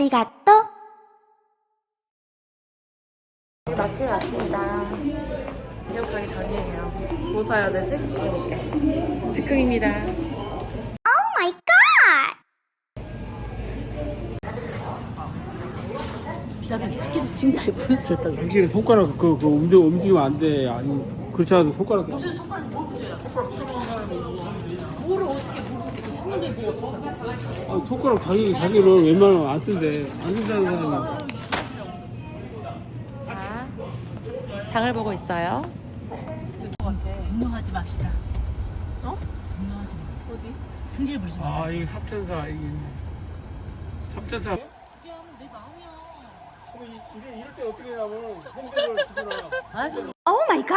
아리가또. 마트에 왔습니다. 기업 가기 전이에요. 뭐 사야 되지? 그러니까. 즉흥입니다. 오 마이 갓! 나는 치킨. 당신의 손가락 그, 그 움직, 움직이면 안 돼. 아니 그렇지 않아도 손가락 무슨 손가락 뭐게 뭐? 아, 손가락 자기 자기를 웬만하면 안 쓴대. 안 쓴다는 사람이 자, 장을 보고 있어요. 분노하지 맙시다. 어? 분노하지 마. 어디? 승질 부리지 마. 아 이게 삽전사 이게. 삽전사. 이게 이럴 때 어떻게 하냐면 핸들을 주거나 오 마이 갓!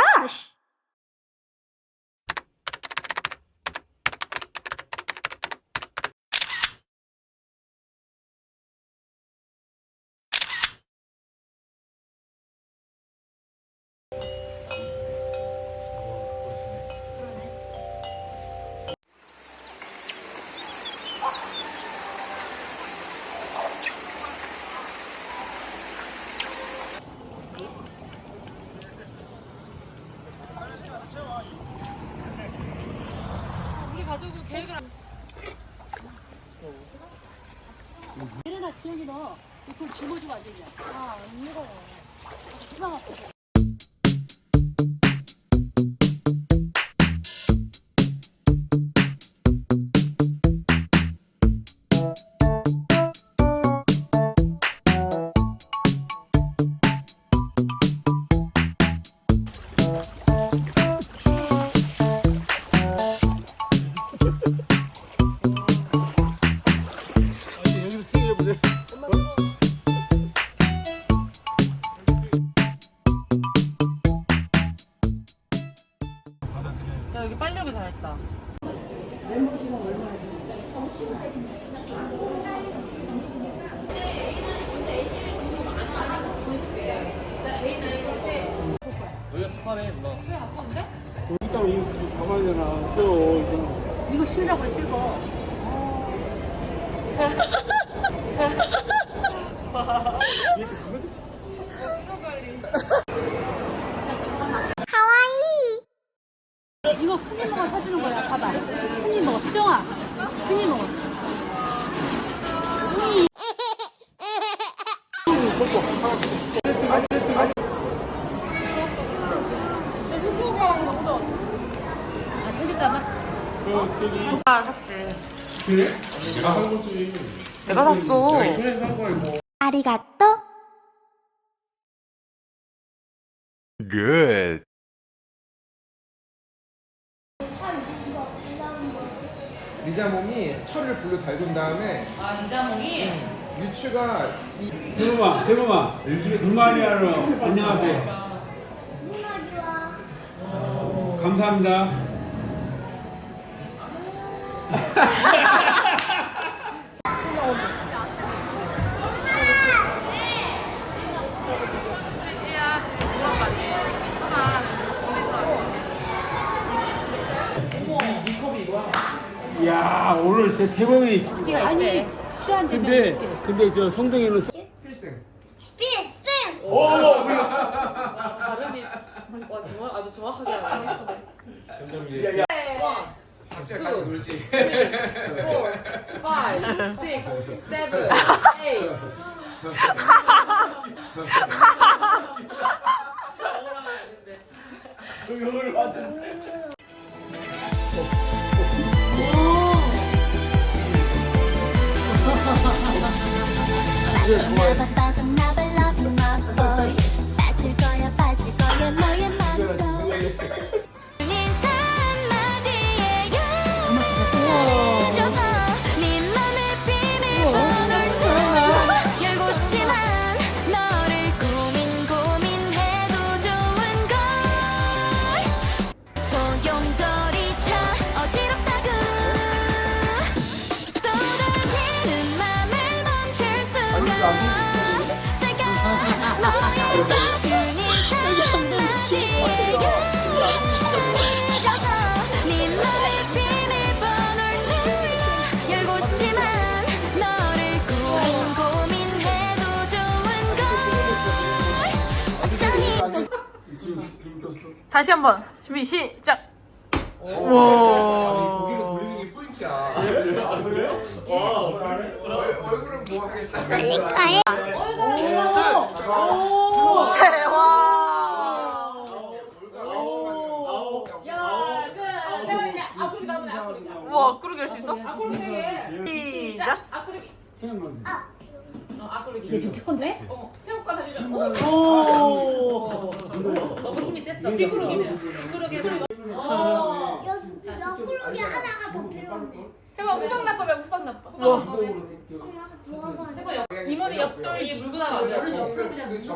얘네나 지영이 너 그걸 짊어지고 앉았냐? 아, 안 무거워. 아 보세요. 야, 여기 빨리 오기 잘했다. 여기다가 이거 잡아야 되나? 또 이거. 이거 실라고 쓸 거. 하와이! 이거 큰일 먹어 사주는 거야. 봐봐. 큰일 먹어. 수정아. 큰일 먹어. 아, 퇴직가만? 그 저기 아, 샀지. 그래? 내가 산 거지. 내가 샀어. 내가 인터넷 산. 아리가또. Good. 리자몽이 철을 불로 달군 다음에 아, 이자몽이? 유추가 이 대범아, 대범아. 루마니아로 안녕하세요. 감사합니다. 야 오늘 대 대범이 아니, 실한데 근데 근데 저 성동이는 필승. 발음이. 와, 정말 아주 정확하게 하네. 점점 야, 야. 각자 가서 놀지. 4, 5, 6, 7, 8. 조용을 받은. 从那把八从那百 다시 한번 준비 시작. 와. 고개를 돌리는 게 포인트야. 아 그래요? 아, 와. 얼굴은 뭐 하겠다. 그러니까요. 둘. 태양만. 얘 지금 태권도해? 너무 힘이 셌어. 삐꾸르기. 삐꾸르기 해버리고. 옆구르기 하나가 더 필요한데. 해봐, 후방 나빠면 후방 나빠. 엄마가 누워서 하는 해봐, 옆. 이모는 옆돌 이 물고 나면 안 돼. 옆돌 그냥 그너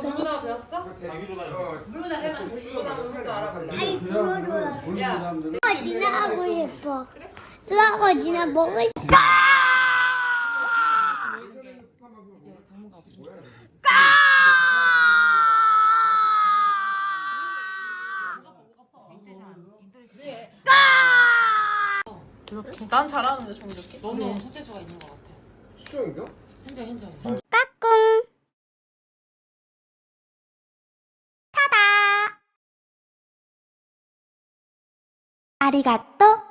물고 나면 배웠어? 물고 나 해봐. 물고 나면 할줄 알아볼래? 다리 들어줘야 돼. 야. 지나가고 싶어. 누가 지나 먹고 싶어. 난 잘하는데 좀 이렇게. 너는 손재주가 있는 것 같아. 추정인가? 현정, 현정. 까꿍. 타다. 아리가또.